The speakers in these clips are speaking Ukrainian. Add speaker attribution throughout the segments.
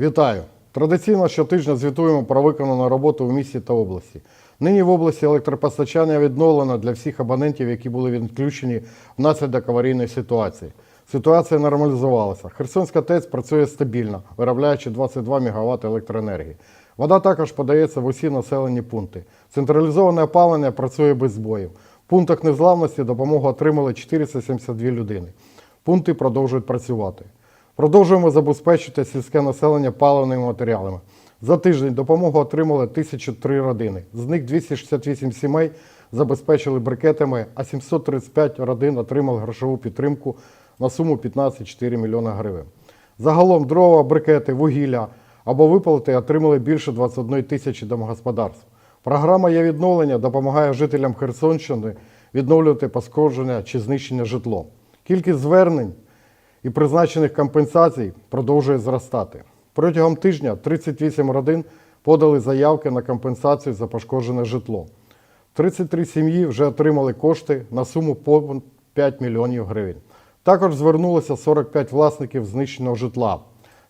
Speaker 1: Вітаю! Традиційно щотижня звітуємо про виконану роботу в місті та області. Нині в області електропостачання відновлено для всіх абонентів, які були відключені внаслідок аварійної ситуації. Ситуація нормалізувалася. Херсонська ТЕЦ працює стабільно, виробляючи 22 МВт електроенергії. Вода також подається в усі населені пункти. Централізоване опалення працює без збоїв. В пунктах незламності допомогу отримали 472 людини. Пункти продовжують працювати. Продовжуємо забезпечити сільське населення паливними матеріалами. За тиждень допомогу отримали 1003 родини. З них 268 сімей забезпечили брикетами, а 735 родин отримали грошову підтримку на суму 15,4 мільйона гривень. Загалом дрова, брикети, вугілля або виплати отримали більше 21 тисячі домогосподарств. Програма є відновлення допомагає жителям Херсонщини відновлювати пошкодження чи знищення житло. Кількість звернень і призначених компенсацій продовжує зростати. Протягом тижня 38 родин подали заявки на компенсацію за пошкоджене житло. 33 сім'ї вже отримали кошти на суму понад 5 мільйонів гривень. Також звернулося 45 власників знищеного житла.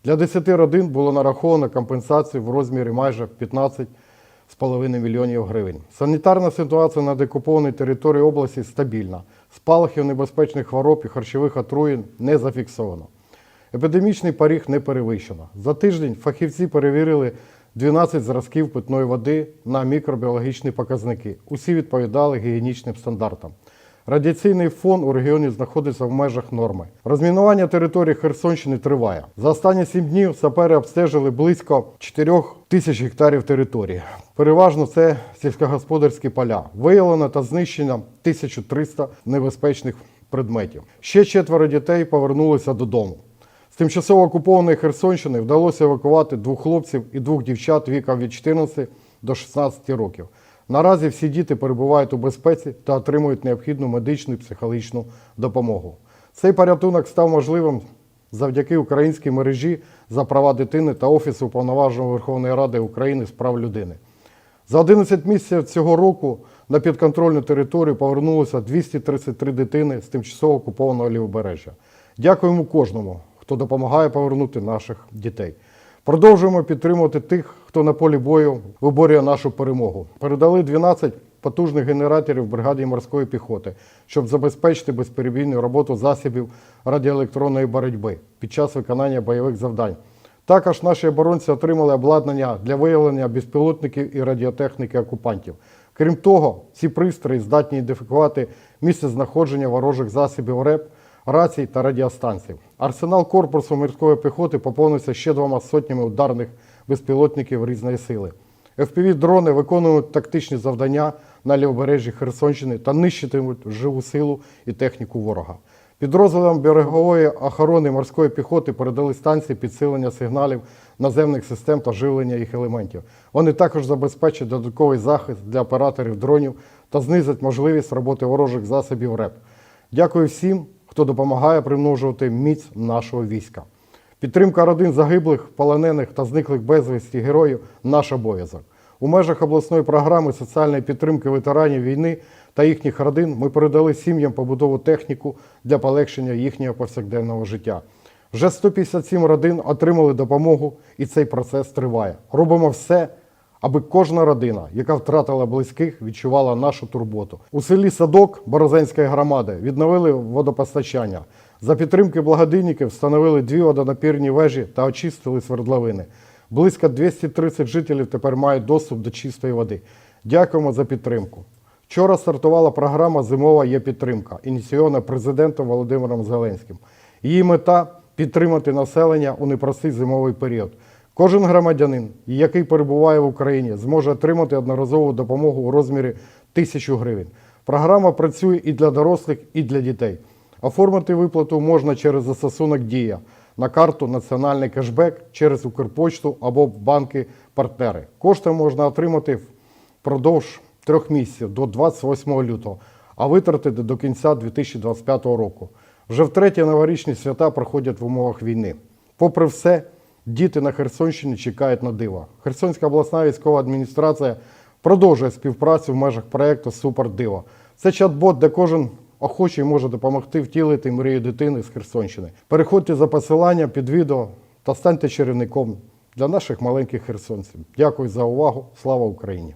Speaker 1: Для 10 родин було нараховано компенсацію в розмірі майже 15 з половиною мільйонів гривень. Санітарна ситуація на декупованій території області стабільна. Спалахів небезпечних хвороб і харчових отруєнь не зафіксовано. Епідемічний поріг не перевищено. За тиждень фахівці перевірили 12 зразків питної води на мікробіологічні показники. Усі відповідали гігієнічним стандартам. Радіаційний фон у регіоні знаходиться в межах норми. Розмінування території Херсонщини триває. За останні сім днів сапери обстежили близько 4 тисяч гектарів території. Переважно це сільськогосподарські поля. Виявлено та знищено 1300 небезпечних предметів. Ще четверо дітей повернулися додому. З тимчасово окупованої Херсонщини вдалося евакувати двох хлопців і двох дівчат віком від 14 до 16 років. Наразі всі діти перебувають у безпеці та отримують необхідну медичну і психологічну допомогу. Цей порятунок став можливим завдяки українській мережі за права дитини та Офісу Уповноваженого Верховної Ради України з прав людини. За 11 місяців цього року на підконтрольну територію повернулося 233 дитини з тимчасово окупованого лівобережжя. Дякуємо кожному, хто допомагає повернути наших дітей. Продовжуємо підтримувати тих, хто на полі бою виборює нашу перемогу. Передали 12 потужних генераторів бригаді морської піхоти, щоб забезпечити безперебійну роботу засобів радіоелектронної боротьби під час виконання бойових завдань. Також наші оборонці отримали обладнання для виявлення безпілотників і радіотехніки окупантів. Крім того, ці пристрої здатні ідентифікувати місце знаходження ворожих засобів РЕП, рацій та радіостанцій. Арсенал корпусу морської піхоти поповнився ще двома сотнями ударних безпілотників різної сили. FPV-дрони виконують тактичні завдання на лівобережжі Херсонщини та нищитимуть живу силу і техніку ворога. Підрозділам берегової охорони морської піхоти передали станції підсилення сигналів наземних систем та живлення їх елементів. Вони також забезпечать додатковий захист для операторів дронів та знизять можливість роботи ворожих засобів РЕП. Дякую всім, хто допомагає примножувати міць нашого війська. Підтримка родин загиблих, полонених та зниклих безвісті героїв наш обов'язок. У межах обласної програми соціальної підтримки ветеранів війни та їхніх родин ми передали сім'ям побудову техніку для полегшення їхнього повсякденного життя. Вже 157 родин отримали допомогу, і цей процес триває. Робимо все, аби кожна родина, яка втратила близьких, відчувала нашу турботу. У селі Садок Борозенської громади відновили водопостачання. За підтримки благодійників встановили дві водонапірні вежі та очистили свердловини. Близько 230 жителів тепер мають доступ до чистої води. Дякуємо за підтримку. Вчора стартувала програма Зимова є підтримка, ініційована президентом Володимиром Зеленським. Її мета підтримати населення у непростий зимовий період. Кожен громадянин, який перебуває в Україні, зможе отримати одноразову допомогу у розмірі тисячу гривень. Програма працює і для дорослих, і для дітей. Оформити виплату можна через застосунок Дія на карту Національний кешбек через Укрпочту або банки-партнери. Кошти можна отримати впродовж трьох місяців до 28 лютого, а витратити до кінця 2025 року. Вже втретє новорічні свята проходять в умовах війни. Попри все, діти на Херсонщині чекають на диво. Херсонська обласна військова адміністрація продовжує співпрацю в межах проєкту Супер Диво. Це чат-бот, де кожен охочий може допомогти втілити мрію дитини з Херсонщини. Переходьте за посиланням під відео та станьте чарівником для наших маленьких херсонців. Дякую за увагу. Слава Україні!